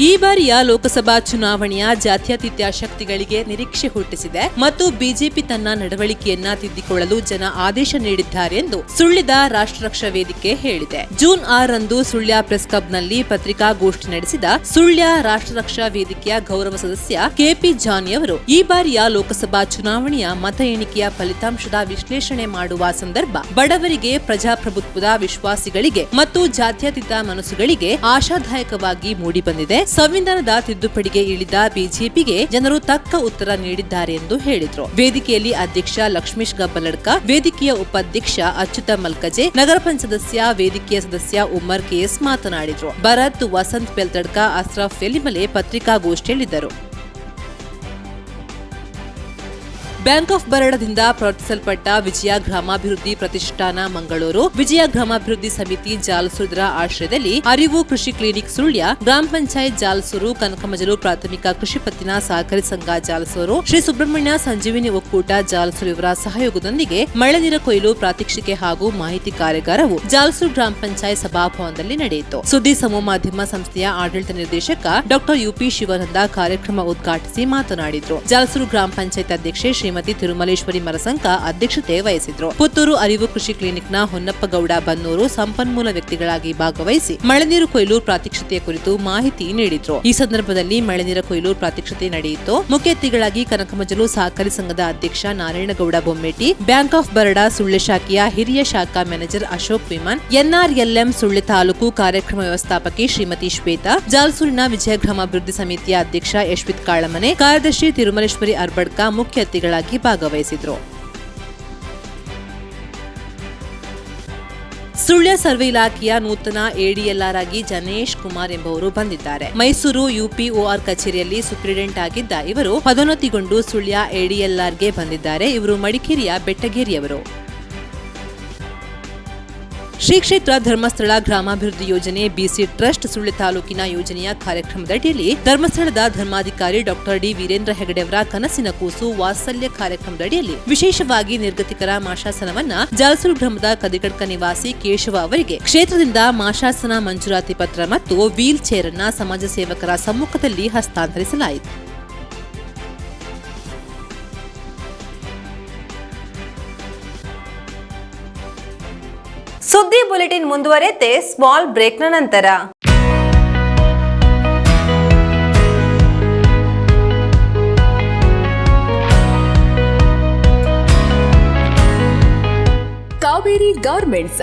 ಈ ಬಾರಿಯ ಲೋಕಸಭಾ ಚುನಾವಣೆಯ ಜಾತ್ಯತೀತ ಶಕ್ತಿಗಳಿಗೆ ನಿರೀಕ್ಷೆ ಹುಟ್ಟಿಸಿದೆ ಮತ್ತು ಬಿಜೆಪಿ ತನ್ನ ನಡವಳಿಕೆಯನ್ನ ತಿದ್ದಿಕೊಳ್ಳಲು ಜನ ಆದೇಶ ನೀಡಿದ್ದಾರೆ ಎಂದು ಸುಳ್ಳಿದ ರಾಷ್ಟ್ರರಕ್ಷಾ ವೇದಿಕೆ ಹೇಳಿದೆ. ಜೂನ್ ಆರರಂದು ಸುಳ್ಯ ಪ್ರೆಸ್ ಕ್ಲಬ್ನಲ್ಲಿ ಪತ್ರಿಕಾಗೋಷ್ಠಿ ನಡೆಸಿದ ಸುಳ್ಯ ರಾಷ್ಟ್ರರಕ್ಷಾ ವೇದಿಕೆಯ ಗೌರವ ಸದಸ್ಯ ಕೆಪಿ ಜಾನಿ ಅವರು, ಈ ಬಾರಿಯ ಲೋಕಸಭಾ ಚುನಾವಣೆಯ ಮತ ಎಣಿಕೆಯ ಫಲಿತಾಂಶದ ವಿಶ್ಲೇಷಣೆ ಮಾಡುವ ಸಂದರ್ಭ ಬಡವರಿಗೆ ಪ್ರಜಾಪ್ರಭುತ್ವದ ವಿಶ್ವಾಸಿಗಳಿಗೆ ಮತ್ತು ಜಾತ್ಯತೀತ ಮನಸ್ಸುಗಳಿಗೆ ಆಶಾದಾಯಕವಾಗಿ ಮೂಡಿಬಂದಿದೆ. ಸಂವಿಧಾನದ ತಿದ್ದುಪಡಿಗೆ ಇಳಿದ ಬಿಜೆಪಿಗೆ ಜನರು ತಕ್ಕ ಉತ್ತರ ನೀಡಿದ್ದಾರೆ ಎಂದು ಹೇಳಿದರು. ವೇದಿಕೆಯಲ್ಲಿ ಅಧ್ಯಕ್ಷ ಲಕ್ಷ್ಮೀಶ್ ಗಬ್ಬಲಡ್ಕ, ವೇದಿಕೆಯ ಉಪಾಧ್ಯಕ್ಷ ಅಚ್ಯುತ ಮಲ್ಕಜೆ, ನಗರ ಪಂಚಾಯತ್ ಸದಸ್ಯ, ವೇದಿಕೆಯ ಸದಸ್ಯ ಉಮರ್ ಕೆಎಸ್ ಮಾತನಾಡಿದರು. ಭರತ್, ವಸಂತ್ ಬೆಲ್ತಡ್ಕ ಅಸ್ರಾಫ್ ಎಲಿಮಲೆ ಪತ್ರಿಕಾಗೋಷ್ಠಿಯಲ್ಲಿದ್ದರು. ಬ್ಯಾಂಕ್ ಆಫ್ ಬರೋಡದಿಂದ ಪ್ರವರ್ತಿಸಲ್ಪಟ್ಟ ವಿಜಯ ಗ್ರಾಮಾಭಿವೃದ್ಧಿ ಪ್ರತಿಷ್ಠಾನ ಮಂಗಳೂರು, ವಿಜಯ ಗ್ರಾಮಾಭಿವೃದ್ಧಿ ಸಮಿತಿ ಜಾಲಸೂರದರ ಆಶ್ರಯದಲ್ಲಿ ಅರಿವು ಕೃಷಿ ಕ್ಲಿನಿಕ್ ಸುಳ್ಯ, ಗ್ರಾಮ ಪಂಚಾಯತ್ ಜಾಲಸೂರು ಕನಕಮಜಲು ಪ್ರಾಥಮಿಕ ಕೃಷಿ ಪತ್ತಿನ ಸಹಕಾರಿ ಸಂಘ ಜಾಲಸೂರು, ಶ್ರೀ ಸುಬ್ರಹ್ಮಣ್ಯ ಸಂಜೀವಿನಿ ಒಕ್ಕೂಟ ಜಾಲಸೂರು ಇವರ ಸಹಯೋಗದೊಂದಿಗೆ ಮಳೆ ನೀರ ಕೊಯ್ಲು ಪ್ರಾತ್ಯಕ್ಷಿಕೆ ಹಾಗೂ ಮಾಹಿತಿ ಕಾರ್ಯಾಗಾರವು ಜಾಲಸೂರು ಗ್ರಾಮ ಪಂಚಾಯತ್ ಸಭಾಭವನದಲ್ಲಿ ನಡೆಯಿತು. ಸುದ್ದಿ ಸಮೂಹ ಮಾಧ್ಯಮ ಸಂಸ್ಥೆಯ ಆಡಳಿತ ನಿರ್ದೇಶಕ ಡಾಕ್ಟರ್ ಯುಪಿ ಶಿವಾನಂದ ಕಾರ್ಯಕ್ರಮ ಉದ್ಘಾಟಿಸಿ ಮಾತನಾಡಿದರು. ಜಾಲಸೂರು ಗ್ರಾಮ ಪಂಚಾಯತ್ ಅಧ್ಯಕ್ಷೆ ಶ್ರೀಮತಿ ತಿರುಮಲೇಶ್ವರಿ ಮರಸಂಕ ಅಧ್ಯಕ್ಷತೆ ವಹಿಸಿದ್ರು. ಪುತ್ತೂರು ಅರಿವು ಕೃಷಿ ಕ್ಲಿನಿಕ್ನ ಹೊನ್ನಪ್ಪಗೌಡ ಬನ್ನೂರು ಸಂಪನ್ಮೂಲ ವ್ಯಕ್ತಿಗಳಾಗಿ ಭಾಗವಹಿಸಿ ಮಳೆ ನೀರು ಕೊಯ್ಲು ಪ್ರಾತ್ಯಕ್ಷತೆಯ ಕುರಿತು ಮಾಹಿತಿ ನೀಡಿದ್ರು. ಈ ಸಂದರ್ಭದಲ್ಲಿ ಮಳೆ ನೀರು ಕೊಯ್ಲು ಪ್ರಾತ್ಯಕ್ಷತೆ ನಡೆಯಿತು. ಮುಖ್ಯ ಅತಿಥಿಗಳಾಗಿ ಕನಕಮಜಲು ಸಹಕಾರಿ ಸಂಘದ ಅಧ್ಯಕ್ಷ ನಾರಾಯಣಗೌಡ ಬೊಮ್ಮೇಟಿ, ಬ್ಯಾಂಕ್ ಆಫ್ ಬರೋಡಾ ಸುಳ್ಳೆ ಶಾಖೆಯ ಹಿರಿಯ ಶಾಖಾ ಮ್ಯಾನೇಜರ್ ಅಶೋಕ್ ವಿಮಾನ್, ಎನ್ಆರ್ಎಲ್ಎಂ ಸುಳ್ಳೆ ತಾಲೂಕು ಕಾರ್ಯಕ್ರಮ ವ್ಯವಸ್ಥಾಪಕಿ ಶ್ರೀಮತಿ ಶ್ವೇತಾ ಜಾಲ್ಸೂರಿನ ವಿಜಯಗ್ರಾಮ ಅಭಿವೃದ್ಧಿ ಸಮಿತಿಯ ಅಧ್ಯಕ್ಷ ಯಶ್ವಿತ್ ಕಾಳಮನೆ, ಕಾರ್ಯದರ್ಶಿ ತಿರುಮಲೇಶ್ವರಿ ಅರ್ಬಡ್ಕ ಮುಖ್ಯ ಅತಿಥಿಗಳಾಗಿ ಭಾಗವಹಿಸಿದ್ರು. ಸುಳ್ಯ ಸರ್ವೆ ಇಲಾಖೆಯ ನೂತನ ಎಡಿಎಲ್ಆರ್ ಆಗಿ ಜನೇಶ್ ಕುಮಾರ್ ಎಂಬುವರು ಬಂದಿದ್ದಾರೆ. ಮೈಸೂರು ಯುಪಿಒಆರ್ ಕಚೇರಿಯಲ್ಲಿ ಸೂಪ್ರಿಡೆಂಟ್ ಆಗಿದ್ದ ಇವರು ಪದೋನ್ನತಿಗೊಂಡು ಸುಳ್ಯ ಎಡಿಎಲ್ಆರ್ಗೆ ಬಂದಿದ್ದಾರೆ. ಇವರು ಮಡಿಕೇರಿಯ ಬೆಟ್ಟಗೇರಿಯವರು. ಶ್ರೀ ಕ್ಷೇತ್ರ ಧರ್ಮಸ್ಥಳ ಗ್ರಾಮಾಭಿವೃದ್ಧಿ ಯೋಜನೆ ಬಿಸಿ ಟ್ರಸ್ಟ್ ಸುಳ್ಳಿ ತಾಲೂಕಿನ ಯೋಜನೆಯ ಕಾರ್ಯಕ್ರಮದಡಿಯಲ್ಲಿ ಧರ್ಮಸ್ಥಳದ ಧರ್ಮಾಧಿಕಾರಿ ಡಾಕ್ಟರ್ ಡಿ ವೀರೇಂದ್ರ ಹೆಗಡೆಯವರ ಕನಸಿನ ಕೂಸು ವಾತ್ಸಲ್ಯ ಕಾರ್ಯಕ್ರಮದಡಿಯಲ್ಲಿ ವಿಶೇಷವಾಗಿ ನಿರ್ಗತಿಕರ ಮಾಶಾಸನವನ್ನ ಜಾಲಸೂರು ಗ್ರಾಮದ ಕದಿಗಡ್ಕ ನಿವಾಸಿ ಕೇಶವ ಅವರಿಗೆ ಕ್ಷೇತ್ರದಿಂದ ಮಾಶಾಸನ ಮಂಜೂರಾತಿ ಪತ್ರ ಮತ್ತು ವೀಲ್ ಚೇರ್ ಅನ್ನ ಸಮಾಜ ಸೇವಕರ ಸಮ್ಮುಖದಲ್ಲಿ ಹಸ್ತಾಂತರಿಸಲಾಯಿತು. ಸುದ್ದಿ ಬುಲೆಟಿನ್ ಮುಂದುವರೆತೆ ಸ್ಮಾಲ್ ಬ್ರೇಕ್ನ ನಂತರ. ಕಾವೇರಿ ಗಾರ್ಮೆಂಟ್ಸ್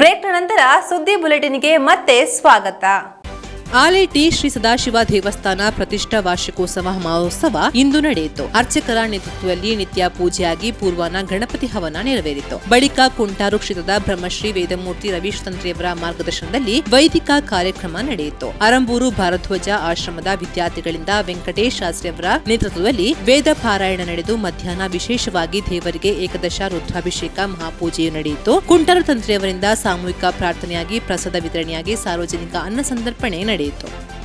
ಬ್ರೇಕ್ನ ನಂತರ ಸುದ್ದಿ ಬುಲೆಟಿನ್ಗೆ ಮತ್ತೆ ಸ್ವಾಗತ. ಆಲೇಟಿ ಶ್ರೀ ಸದಾಶಿವ ದೇವಸ್ಥಾನ ಪ್ರತಿಷ್ಠಾ ವಾರ್ಷಿಕೋತ್ಸವ ಮಹೋತ್ಸವ ಇಂದು ನಡೆಯಿತು. ಅರ್ಚಕರ ನೇತೃತ್ವದಲ್ಲಿ ನಿತ್ಯ ಪೂಜೆಯಾಗಿ ಪೂರ್ವಾನ ಗಣಪತಿ ಹವನ ನೆರವೇರಿತು. ಬಳಿಕ ಕುಂಟಾರು ಕ್ಷೇತ್ರದ ಬ್ರಹ್ಮಶ್ರೀ ವೇದಮೂರ್ತಿ ರವೀಶ್ ತಂತ್ರಿಯವರ ಮಾರ್ಗದರ್ಶನದಲ್ಲಿ ವೈದಿಕ ಕಾರ್ಯಕ್ರಮ ನಡೆಯಿತು. ಅರಂಬೂರು ಭಾರಧ್ವಜ ಆಶ್ರಮದ ವಿದ್ಯಾರ್ಥಿಗಳಿಂದ ವೆಂಕಟೇಶ್ ಶಾಸ್ತ್ರಿಯವರ ನೇತೃತ್ವದಲ್ಲಿ ವೇದ ಪಾರಾಯಣ ನಡೆದು ಮಧ್ಯಾಹ್ನ ವಿಶೇಷವಾಗಿ ದೇವರಿಗೆ ಏಕದಶ ರುದ್ರಾಭಿಷೇಕ ಮಹಾಪೂಜೆಯು ನಡೆಯಿತು. ಕುಂಟಾರು ತಂತ್ರಿಯವರಿಂದ ಸಾಮೂಹಿಕ ಪ್ರಾರ್ಥನೆಯಾಗಿ ಪ್ರಸಾದ ವಿತರಣೆಯಾಗಿ ಸಾರ್ವಜನಿಕ ಅನ್ನ ಸಂದರ್ಪಣೆ ನಡೆಯಿತು. Loreto.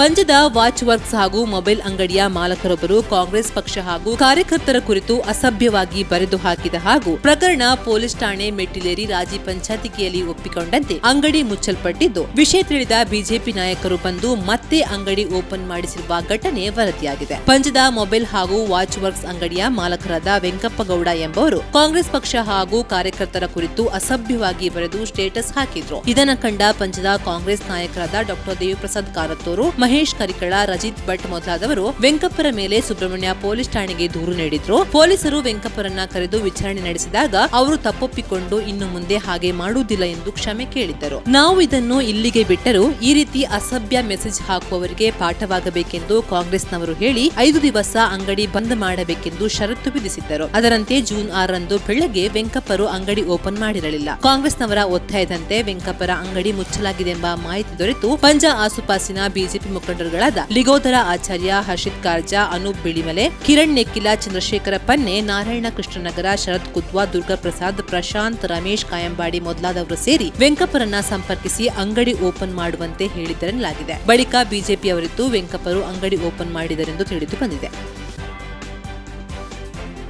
ಪಂಜದ ವಾಚ್ ವರ್ಕ್ಸ್ ಹಾಗೂ ಮೊಬೈಲ್ ಅಂಗಡಿಯ ಮಾಲಕರೊಬ್ಬರು ಕಾಂಗ್ರೆಸ್ ಪಕ್ಷ ಹಾಗೂ ಕಾರ್ಯಕರ್ತರ ಕುರಿತು ಅಸಭ್ಯವಾಗಿ ಬರೆದು ಹಾಕಿದ ಹಾಗೂ ಪ್ರಕರಣ ಪೊಲೀಸ್ ಠಾಣೆ ಮೆಟ್ಟಿಲೇರಿ ರಾಜಿ ಪಂಚಾಯತಿಕೆಯಲ್ಲಿ ಒಪ್ಪಿಕೊಂಡಂತೆ ಅಂಗಡಿ ಮುಚ್ಚಲ್ಪಟ್ಟಿದ್ದು. ವಿಷಯ ತಿಳಿದ ಬಿಜೆಪಿ ನಾಯಕರು ಬಂದು ಮತ್ತೆ ಅಂಗಡಿ ಓಪನ್ ಮಾಡಿಸಿರುವ ಘಟನೆ ವರದಿಯಾಗಿದೆ. ಪಂಜದ ಮೊಬೈಲ್ ಹಾಗೂ ವಾಚ್ ವರ್ಕ್ಸ್ ಅಂಗಡಿಯ ಮಾಲಕರಾದ ವೆಂಕಪ್ಪಗೌಡ ಎಂಬವರು ಕಾಂಗ್ರೆಸ್ ಪಕ್ಷ ಹಾಗೂ ಕಾರ್ಯಕರ್ತರ ಕುರಿತು ಅಸಭ್ಯವಾಗಿ ಬರೆದು ಸ್ಟೇಟಸ್ ಹಾಕಿದ್ರು. ಇದನ್ನ ಕಂಡ ಪಂಜದ ಕಾಂಗ್ರೆಸ್ ನಾಯಕರಾದ ಡಾಕ್ಟರ್ ದೇವಿಪ್ರಸಾದ್ ಕಾರತ್ತೂರು ಮಹೇಶ್ ಕರಿಕಳ, ರಜಿತ್ ಭಟ್ ಮೊದಲಾದವರು ವೆಂಕಪ್ಪರ ಮೇಲೆ ಸುಬ್ರಹ್ಮಣ್ಯ ಪೊಲೀಸ್ ಠಾಣೆಗೆ ದೂರು ನೀಡಿದ್ರು. ಪೊಲೀಸರು ವೆಂಕಪ್ಪರನ್ನ ಕರೆದು ವಿಚಾರಣೆ ನಡೆಸಿದಾಗ ಅವರು ತಪ್ಪೊಪ್ಪಿಕೊಂಡು ಇನ್ನು ಮುಂದೆ ಹಾಗೆ ಮಾಡುವುದಿಲ್ಲ ಎಂದು ಕ್ಷಮೆ ಕೇಳಿದ್ದರು. ನಾವು ಇದನ್ನು ಇಲ್ಲಿಗೆ ಬಿಟ್ಟರೂ ಈ ರೀತಿ ಅಸಭ್ಯ ಮೆಸೇಜ್ ಹಾಕುವವರಿಗೆ ಪಾಠವಾಗಬೇಕೆಂದು ಕಾಂಗ್ರೆಸ್ನವರು ಹೇಳಿ ಐದು ದಿವಸ ಅಂಗಡಿ ಬಂದ್ ಮಾಡಬೇಕೆಂದು ಷರತ್ತು ವಿಧಿಸಿದ್ದರು. ಅದರಂತೆ ಜೂನ್ ಆರರಂದು ಬೆಳಗ್ಗೆ ವೆಂಕಪ್ಪರು ಅಂಗಡಿ ಓಪನ್ ಮಾಡಿರಲಿಲ್ಲ. ಕಾಂಗ್ರೆಸ್ನವರ ಒತ್ತಾಯದಂತೆ ವೆಂಕಪ್ಪರ ಅಂಗಡಿ ಮುಚ್ಚಲಾಗಿದೆ ಎಂಬ ಮಾಹಿತಿ ದೊರೆತು. ಪಂಜಾ ಆಸುಪಾಸಿನ ಬಿಜೆಪಿ ಮುಖಂಡರುಗಳಾದ ಲಿಗೋದರ ಆಚಾರ್ಯ ಹರ್ಷಿತ್ ಕಾರ್ಜಾ ಅನೂಪ್ ಬಿಳಿಮಲೆ, ಕಿರಣ್ ನೆಕ್ಕಿಲ, ಚಂದ್ರಶೇಖರ ಪನ್ನೆ ನಾರಾಯಣ ಕೃಷ್ಣನಗರ ಶರತ್ ಕುತ್ವಾ ದುರ್ಗಾ ಪ್ರಸಾದ್ ಪ್ರಶಾಂತ್, ರಮೇಶ್ ಕಾಯಂಬಾಡಿ ಮೊದಲಾದವರು ಸೇರಿ ವೆಂಕಪ್ಪರನ್ನ ಸಂಪರ್ಕಿಸಿ ಅಂಗಡಿ ಓಪನ್ ಮಾಡುವಂತೆ ಹೇಳಿದರೆನ್ನಲಾಗಿದೆ ಬಳಿಕ ಬಿಜೆಪಿಯವರಿದ್ದು ವೆಂಕಪ್ಪರು ಅಂಗಡಿ ಓಪನ್ ಮಾಡಿದರೆಂದು ತಿಳಿದು ಬಂದಿದೆ.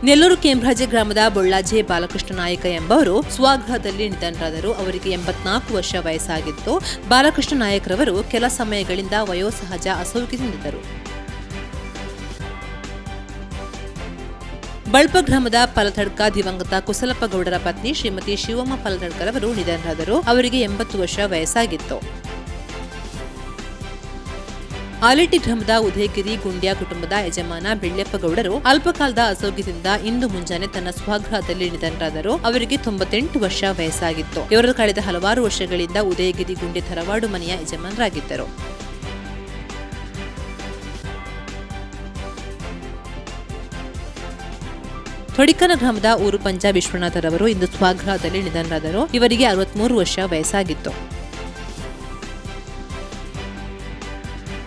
ನೆಲ್ಲೂರು ಕೇಂಬ್ರಾಜೆ ಗ್ರಾಮದ ಬೊಳ್ಳಾಜೆ ಬಾಲಕೃಷ್ಣ ನಾಯಕ ಎಂಬವರು ಸ್ವಗೃಹದಲ್ಲಿ ನಿಧನರಾದರು. ಅವರಿಗೆ ಎಂಬತ್ನಾಲ್ಕು ವರ್ಷ ವಯಸ್ಸಾಗಿತ್ತು. ಬಾಲಕೃಷ್ಣ ನಾಯಕರವರು ಕೆಲ ಸಮಯಗಳಿಂದ ವಯೋಸಹಜ ಅಸೌಖ್ಯದಿಂದಿದ್ದರು. ಬಳ್ಪ ಗ್ರಾಮದ ಪಲತಡ್ಕ ದಿವಂಗತ ಕುಸಲಪ್ಪ ಗೌಡರ ಪತ್ನಿ ಶ್ರೀಮತಿ ಶಿವಮ್ಮ ಪಲತಡ್ಕರವರು ನಿಧನರಾದರು. ಅವರಿಗೆ ಎಂಬತ್ತು ವರ್ಷ ವಯಸ್ಸಾಗಿತ್ತು. ಆಲೇಟಿ ಗ್ರಾಮದ ಉದಯಗಿರಿ ಗುಂಡ್ಯಾ ಕುಟುಂಬದ ಯಜಮಾನ ಬೆಳ್ಳೆಪ್ಪಗೌಡರು ಅಲ್ಪಕಾಲದ ಅಸೌಖ್ಯದಿಂದ ಇಂದು ಮುಂಜಾನೆ ತನ್ನ ಸ್ವಗೃಹದಲ್ಲಿ ನಿಧನರಾದರು. ಅವರಿಗೆ ತೊಂಬತ್ತೆಂಟು ವರ್ಷ ವಯಸ್ಸಾಗಿತ್ತು. ಇವರು ಕಳೆದ ಹಲವಾರು ವರ್ಷಗಳಿಂದ ಉದಯಗಿರಿ ಗುಂಡೆ ತರವಾಡು ಮನೆಯ ಯಜಮಾನರಾಗಿದ್ದರು. ತೊಡಿಕನ ಗ್ರಾಮದ ಊರು ಪಂಜಾ ವಿಶ್ವನಾಥರವರು ಇಂದು ಸ್ವಗೃಹದಲ್ಲಿ ನಿಧನರಾದರು. ಇವರಿಗೆ ಅರವತ್ಮೂರು ವರ್ಷ ವಯಸ್ಸಾಗಿತ್ತು.